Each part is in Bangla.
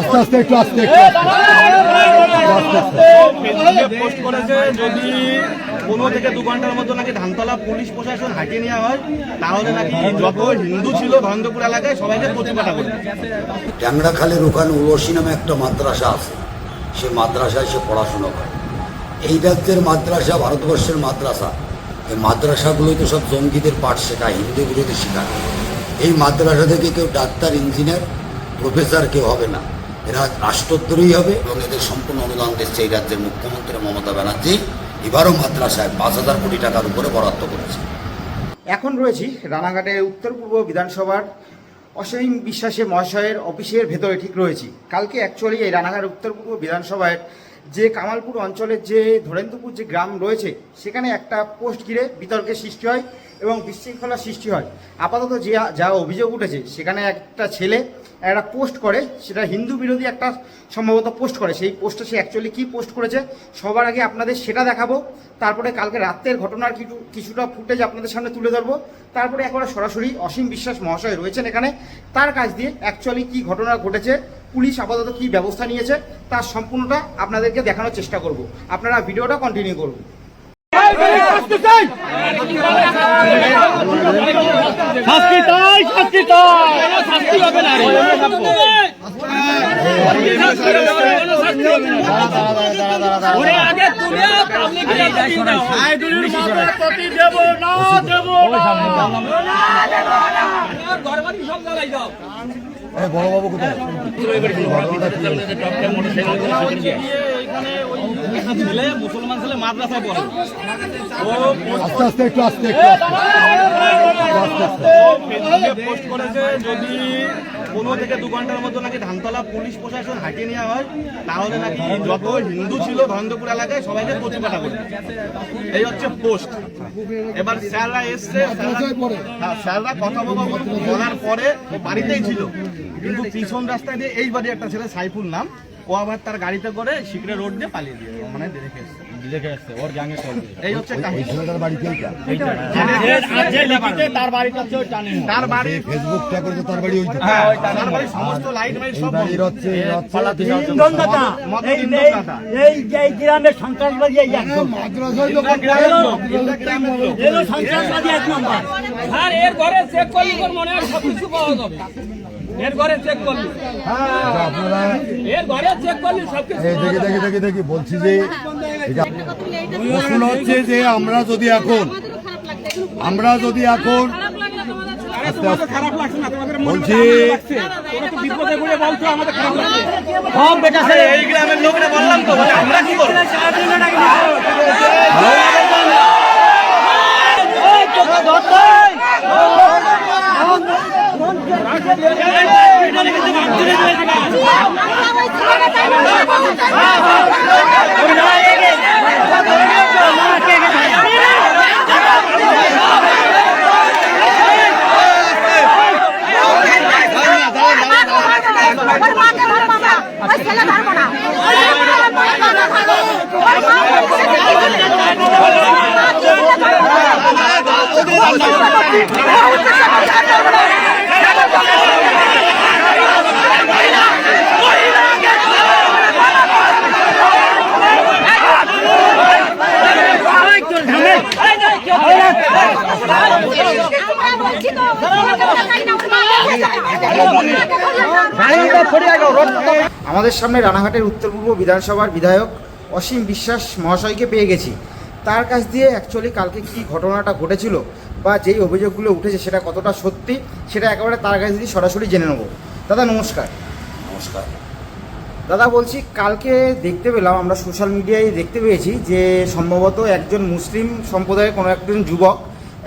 আস্তে আস্তে একটু আস্তে পোস্ট করেছে যদি পনেরো থেকে দু ঘণ্টার মধ্যে নাকি ধানতলা পুলিশ প্রশাসন হাঁটিয়ে নেওয়া হয় তাহলে নাকি যত হিন্দু ছিল ধরেন্দ্রপুর এলাকায় সবাইকে প্রতিপাটা করবে। ট্যাংরাখালের ওখানে উলসি নামে একটা মাদ্রাসা আছে। সে মাদ্রাসায় সে পড়াশোনা করে। এই রাজ্যের মাদ্রাসা ভারতবর্ষের মাদ্রাসা। এই মাদ্রাসাগুলোই তো সব জঙ্গিদের পাঠ শেখায় হিন্দু বিরোধী শেখায়। এই মাদ্রাসা থেকে কেউ ডাক্তার ইঞ্জিনিয়ার প্রফেসর কেউ হবে না। এরা রাষ্ট্রদ্রোহী হবে এবং এদের সম্পূর্ণ অনুদান দিচ্ছে এই রাজ্যের মুখ্যমন্ত্রী মমতা ব্যানার্জি। এবারও মাদ্রাসায় পাঁচ হাজার কোটি টাকার উপরে বরাদ্দ করেছে। এখন রয়েছি রানাঘাটের উত্তর পূর্ব বিধানসভার অসীম বিশ্বাসে মহাশয়ের অফিসের ভেতরে ঠিক রয়েছি। কালকে অ্যাকচুয়ালি এই রানাঘাট উত্তর পূর্ব বিধানসভায় যে কামালপুর অঞ্চলের যে ধরেন্দ্রপুর যে গ্রাম রয়েছে, সেখানে একটা পোস্ট ঘিরে বিতর্কের সৃষ্টি হয় এবং বিশৃঙ্খলার সৃষ্টি হয়। আপাতত যে যা অভিযোগ উঠেছে, সেখানে একটা ছেলে একটা পোস্ট করে, সেটা হিন্দু বিরোধী একটা সম্ভবত পোস্ট করে। সেই পোস্টে সে অ্যাকচুয়ালি কী পোস্ট করেছে, সবার আগে আপনাদের সেটা দেখাবো, তারপরে কালকে রাতের ঘটনার কিছু, কিছুটা ফুটেজ আপনাদের সামনে তুলে ধরবো। তারপরে একবারে সরাসরি অসীম বিশ্বাস মহাশয় রয়েছেন এখানে। তার কাছ দিয়ে অ্যাকচুয়ালি কী ঘটনা ঘটেছে, পুলিশ আপাতত কী ব্যবস্থা নিয়েছে, তার সম্পূর্ণটা আপনাদেরকে দেখানোর চেষ্টা করব। আপনারা ভিডিওটা কন্টিনিউ করুন। শাস্তি তাই শাস্তি তাই শাস্তি হবে না ওরে আগে তুলে পাবলিক আইডুলির মামলা প্রতি দেব না দেব না ঘরবাড়ি সব জ্বালাই দাও বড়বাবু কোথায়? একটা ছেলে মুসলমান ছেলে মাদ্রাসায় পড়ে ও আস্তে আস্তে একটু আস্তে একটু পোস্ট করেছে যদি পনেরো থেকে দু ঘণ্টার মধ্যে নাকি ধানতলা পুলিশ প্রশাসন হাঁটিয়ে নেওয়া হয় তাহলে নাকি যত হিন্দু ছিল ধরেন্দ্রপুর এলাকায় সবাইকে প্রতিপাটা করবে এই হচ্ছে পোস্ট এবার স্যাররা এসছে হ্যাঁ, স্যাররা কথা বলার পরে বাড়িতেই ছিল কিন্তু পিছন রাস্তায় দিয়ে এই বাড়ি একটা ছেলে সাইফুল নাম ও আবার তার গাড়িতে করে শিকড়ে রোড দিয়ে পালিয়ে দিয়ে মানে দেখে এসছে। দেখে আসছে ওর গ্যাংয়ে চলবে এই হচ্ছে কাহিনী। ছেলেটার বাড়ি কেইটা তার বাড়িটা হচ্ছে ওই টানি তার বাড়ি ফেসবুকটা করে তার বাড়ি ওইটা হ্যাঁ, তার বাড়ির সমস্ত লাইট মাইট সব বন্ধ। হচ্ছে এর হচ্ছে এই এই- যে এই সন্ত্রাসবাদী এই একদম তো এটা গ্রামের লোক, গ্রামের সন্ত্রাসবাদী এক নম্বর। আর এর ঘরে চেক করলে মনে হয় সবকিছু পাওয়া যাবে এর ঘরে চেক করলি। আপনারা এর ঘরে চেক করলি সবকিছু দেখি দেখি দেখি দেখি বলছি যে এটা প্রশ্ন হচ্ছে যে আমরা যদি এখন আমরা যদি এখন বলছি বেটা এই গ্রামের লোকরা বললাম তো আমরা কি করব? Yeah. আমাদের সামনে রানাঘাটের উত্তর পূর্ব বিধানসভার বিধায়ক অসীম বিশ্বাস মহাশয়কে পেয়ে গেছি। তার কাছ দিয়ে অ্যাকচুয়ালি কালকে কি ঘটনাটা ঘটেছিল বা যেই অভিযোগগুলো উঠেছে সেটা কতটা সত্যি সেটা একেবারে তার কাছ দিয়ে সরাসরি জেনে নেব। দাদা নমস্কার। নমস্কার। দাদা বলছি কালকে দেখতে পেলাম আমরা সোশ্যাল মিডিয়ায় দেখতে পেয়েছি যে সম্ভবত একজন মুসলিম সম্প্রদায়ের কোনো একজন যুবক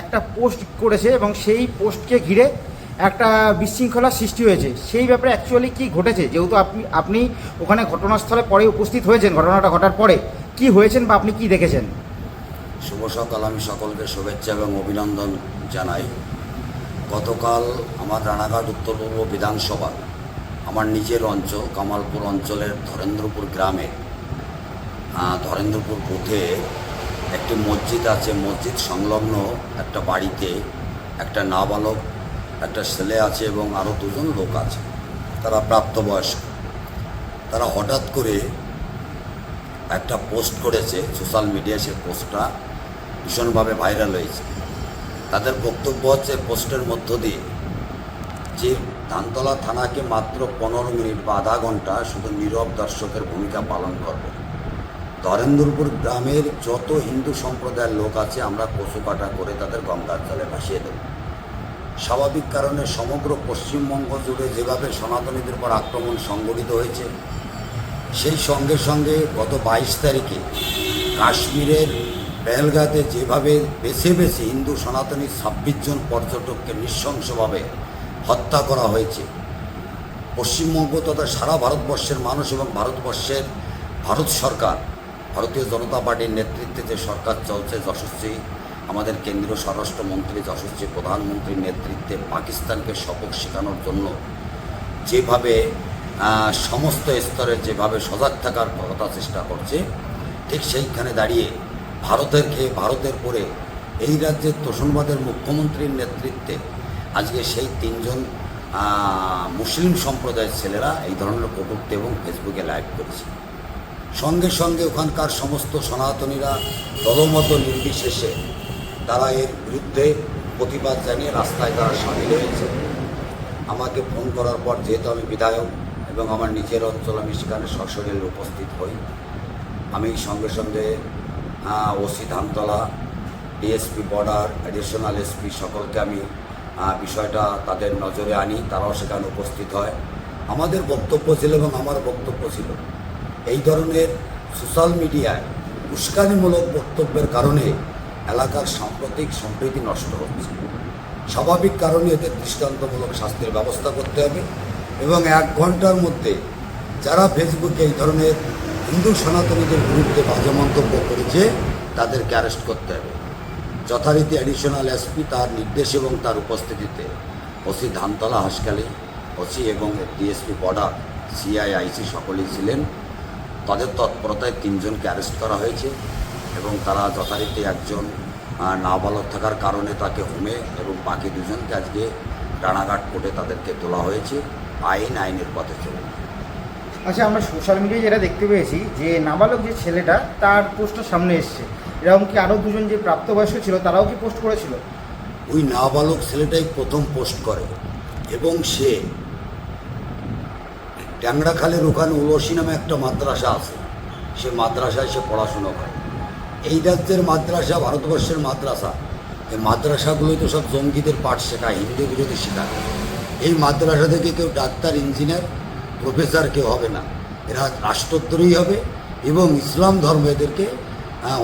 একটা পোস্ট করেছে এবং সেই পোস্টকে ঘিরে একটা বিশৃঙ্খলার সৃষ্টি হয়েছে। সেই ব্যাপারে অ্যাকচুয়ালি কি ঘটেছে? যেহেতু আপনি আপনি ওখানে ঘটনাস্থলে পরে উপস্থিত হয়েছেন, ঘটনাটা ঘটার পরে, কি হয়েছেন বা আপনি কি দেখেছেন? শুভ সকাল, আমি সকলকে শুভেচ্ছা এবং অভিনন্দন জানাই। গতকাল আমার রানাঘাট উত্তর পূর্ব বিধানসভা, আমার নিজের অঞ্চল, কামালপুর অঞ্চলের ধরেন্দ্রপুর গ্রামে ধরেন্দ্রপুর বুথে একটি মসজিদ আছে। মসজিদ সংলগ্ন একটা বাড়িতে একটা নাবালক একটা ছেলে আছে এবং আরও দুজন লোক আছে। তারা প্রাপ্তবয়স্ক। তারা হঠাৎ করে একটা পোস্ট করেছে, সোশ্যাল মিডিয়ায় সে পোস্টটা ভীষণভাবে ভাইরাল হয়েছে। তাদের বক্তব্য হচ্ছে, পোস্টের মধ্য দিয়ে যে ধানতলা থানাকে মাত্র পনেরো মিনিট বা আধা ঘণ্টা শুধু নীরব দর্শকের ভূমিকা পালন করবে। ধরেন্দ্রপুর গ্রামের যত হিন্দু সম্প্রদায়ের লোক আছে, আমরা পশু কাটা করে তাদের গঙ্গার জলে ভাসিয়ে দেব। স্বাভাবিক কারণে সমগ্র পশ্চিমবঙ্গ জুড়ে যেভাবে সনাতনীদের উপর আক্রমণ সংগঠিত হয়েছে, সেই সঙ্গে সঙ্গে গত বাইশ তারিখে কাশ্মীরের পেহেলগাতে যেভাবে বেছে বেছে হিন্দু সনাতনী ছাব্বিশ জন পর্যটককে নৃশংসভাবে হত্যা করা হয়েছে, পশ্চিমবঙ্গ তথা সারা ভারতবর্ষের মানুষ এবং ভারতবর্ষের ভারত সরকার, ভারতীয় জনতা পার্টির নেতৃত্বে যে সরকার চলছে যশস্বী আমাদের কেন্দ্রীয় স্বরাষ্ট্রমন্ত্রী যশস্বী প্রধানমন্ত্রীর নেতৃত্বে পাকিস্তানকে সবক শেখানোর জন্য যেভাবে সমস্ত স্তরে যেভাবে সজাগ থাকার কথা চেষ্টা করছে, ঠিক সেইখানে দাঁড়িয়ে ভারতের খেয়ে ভারতের পরে এই রাজ্যের তোষণবাদের মুখ্যমন্ত্রীর নেতৃত্বে আজকে সেই তিনজন মুসলিম সম্প্রদায়ের ছেলেরা এই ধরনের কটুক্তি এবং ফেসবুকে লাইভ করেছে। সঙ্গে সঙ্গে ওখানকার সমস্ত সনাতনীরা দলমত নির্বিশেষে তারা এর বিরুদ্ধে প্রতিবাদ জানিয়ে রাস্তায় তারা সামিল হয়েছে। আমাকে ফোন করার পর যেহেতু আমি বিধায়ক এবং আমার নিজের অঞ্চল আমি সেখানে সশরীরে উপস্থিত হই। আমি সঙ্গে সঙ্গে OC Dhantala DSP border additional SP সকলকে আমি বিষয়টা তাদের নজরে আনি, তারাও সেখানে উপস্থিত হয়। আমাদের বক্তব্য ছিল এবং আমার বক্তব্য ছিল এই ধরনের সোশ্যাল মিডিয়ায় উস্কানিমূলক বক্তব্যের কারণে এলাকার সাম্প্রতিক সম্প্রীতি নষ্ট হচ্ছে। স্বাভাবিক কারণে এদের দৃষ্টান্তমূলক শাস্তির ব্যবস্থা করতে হবে এবং এক ঘণ্টার মধ্যে যারা ফেসবুকে এই ধরনের হিন্দু সনাতনীদের বিরুদ্ধে বাজে মন্তব্য করেছে, তাদেরকে অ্যারেস্ট করতে হবে। যথারীতি অ্যাডিশনাল এসপি তার নির্দেশ এবং তার উপস্থিতিতে ওসি ধানতলা হাসকালি ওসি এবং ডিএসপি বর্ডার সিআইআইসি সকলেই ছিলেন। তাদের তৎপরতায় তিনজনকে অ্যারেস্ট করা হয়েছে। এবং তারা যথারীতি একজন নাবালক থাকার কারণে তাকে হোমে এবং বাকি দুজনকে আজকে রানাঘাট কোর্টে তাদেরকে তোলা হয়েছে। আইন আইনের পথে চলবে। আচ্ছা আমরা সোশ্যাল মিডিয়ায় যেটা দেখতে পেয়েছি যে নাবালক যে ছেলেটা তার পোস্টটা সামনে এসছে। এরকম কি আরও দুজন যে প্রাপ্তবয়স্ক ছিল তারাও কি পোস্ট করেছিল? ওই নাবালক ছেলেটাই প্রথম পোস্ট করে এবং সে ট্যাংরাখালের ওখানে উলসি নামে একটা মাদ্রাসা আছে। সে মাদ্রাসায় সে পড়াশুনো করে। এই রাজ্যের মাদ্রাসা ভারতবর্ষের মাদ্রাসা। এই মাদ্রাসাগুলোই তো সব জঙ্গিদের পাঠ শেখায় হিন্দু বিরোধী শেখায়। এই মাদ্রাসা থেকে কেউ ডাক্তার ইঞ্জিনিয়ার প্রফেসর কেউ হবে না। এরা রাষ্ট্রদ্রোহী হবে এবং ইসলাম ধর্ম এদেরকে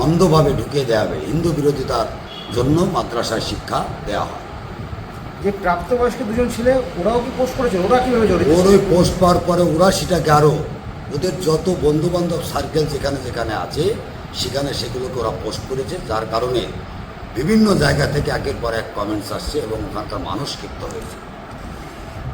অন্ধভাবে ঢুকিয়ে দেওয়া হবে। হিন্দু বিরোধিতার জন্য মাদ্রাসায় শিক্ষা দেওয়া হয়। যে প্রাপ্তবয়স্ক দুজন ছিল ওরাও কি পোস্ট করেছে? ওরা কীভাবে জড়িত ওর ওই পোস্ট পাওয়ার পরে ওরা সেটাকে আরও ওদের যত বন্ধু বান্ধব সার্কেল যেখানে যেখানে আছে সেখানে সেগুলোকে ওরা পোস্ট করেছে যার কারণে বিভিন্ন জায়গা থেকে একের পর এক কমেন্টস আসছে এবং ওখানকার মানুষ ক্ষিপ্ত হয়েছে।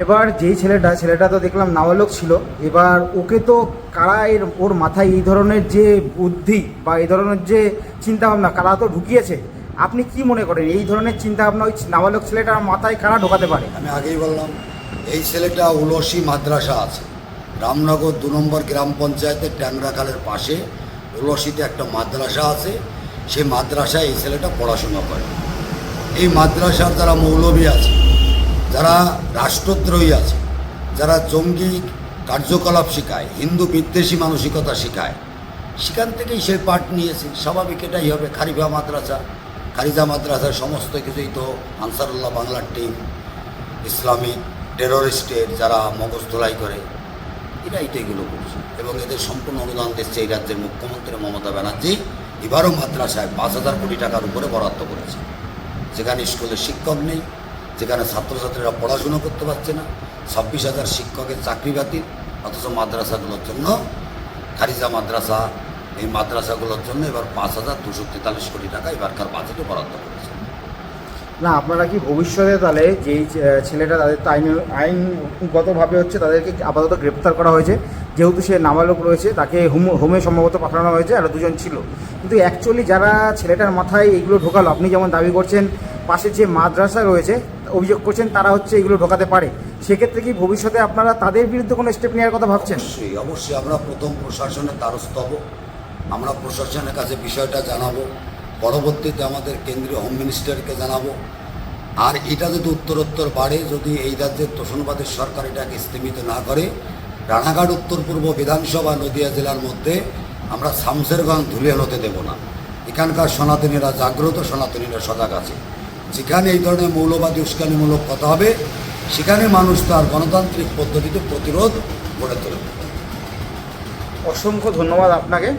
এবার যেই ছেলেটা ছেলেটা তো দেখলাম নাবালক ছিল এবার ওকে তো কারা এর ওর মাথায় এই ধরনের যে বুদ্ধি বা এই ধরনের যে চিন্তাভাবনা কারা তো ঢুকিয়েছে? আপনি কি মনে করেন এই ধরনের চিন্তাভাবনা ওই নাবালক ছেলেটার মাথায় কারা ঢোকাতে পারে? আমি আগেই বললাম এই ছেলেটা উলসি মাদ্রাসা আছে। রামনগর দু নম্বর গ্রাম পঞ্চায়েতের ট্যাংরাখালের পাশে উলসিতে একটা মাদ্রাসা আছে, সেই মাদ্রাসায় এই ছেলেটা পড়াশোনা করে। এই মাদ্রাসার যারা মৌলবী আছে, যারা রাষ্ট্রদ্রোহী আছে, যারা জঙ্গি কার্যকলাপ শেখায়, হিন্দু বিদ্বেষী মানসিকতা শেখায়, সেখান থেকেই সে পাঠ নিয়েছে। স্বাভাবিক এটাই হবে, খারিফা মাদ্রাসা, খারিজা মাদ্রাসার সমস্ত কিছুই তো আনসারুল্লাহ বাংলার টিম ইসলামিক টেরোরিস্টের যারা মগজ ধোলাই করে এরা তো এগুলো করছে। এবং এদের সম্পূর্ণ অনুদান দিচ্ছে এই রাজ্যের মুখ্যমন্ত্রী মমতা ব্যানার্জি। এবারও মাদ্রাসায় পাঁচ হাজার কোটি টাকার উপরে বরাদ্দ করেছে। যেখানে স্কুলে শিক্ষক নেই, যেখানে ছাত্রছাত্রীরা পড়াশুনো করতে পারছে না, ছাব্বিশ হাজার শিক্ষকের চাকরি বাতিল, অথচ মাদ্রাসাগুলোর জন্য, খারিজা মাদ্রাসা, এই মাদ্রাসাগুলোর জন্য এবার পাঁচ হাজার দুশো তেতাল্লিশ কোটি টাকা এবারকার বাজেটে বরাদ্দ করেছে। না, আপনারা কি ভবিষ্যতে তাহলে যেই ছেলেটা তাদের আইন, আইনগতভাবে হচ্ছে তাদেরকে আপাতত গ্রেপ্তার করা হয়েছে, যেহেতু সে নাবালক রয়েছে, তাকে হোম, হোমে সম্ভবত পাঠানো হয়েছে, আর দুজন ছিল। কিন্তু অ্যাকচুয়ালি যারা ছেলেটার মাথায় এইগুলো ঢোকালো, আপনি যেমন দাবি করছেন, পাশে যে মাদ্রাসা রয়েছে, অভিযোগ করছেন তারা হচ্ছে এগুলো ঢোকাতে পারে। সেক্ষেত্রে কি ভবিষ্যতে আপনারা তাদের বিরুদ্ধে কোনো স্টেপ নেওয়ার কথা ভাবছেন? অবশ্যই অবশ্যই আমরা প্রথম প্রশাসনের দ্বারস্থ হব। আমরা প্রশাসনের কাছে বিষয়টা জানাব। পরবর্তীতে আমাদের কেন্দ্রীয় হোম মিনিস্টারকে জানাব। আর এটা যদি উত্তরোত্তর বাড়ে, যদি এই রাজ্যের তোষণবাদের সরকার এটাকে স্থিমিত না করে, রানাঘাট, উত্তর পূর্ব বিধানসভা, নদিয়া জেলার মধ্যে আমরা শামসেরগঞ্জ ধুলিয়ান হতে দেব না। এখানকার সনাতনীরা জাগ্রত, সনাতনীরা সজাগ আছে। যেখানে এই ধরনের মৌলবাদী, উস্কানিমূলক কথা হবে, সেখানে মানুষ তার গণতান্ত্রিক পদ্ধতিতে প্রতিরোধ গড়ে তোলে অসংখ্য ধন্যবাদ আপনাকে।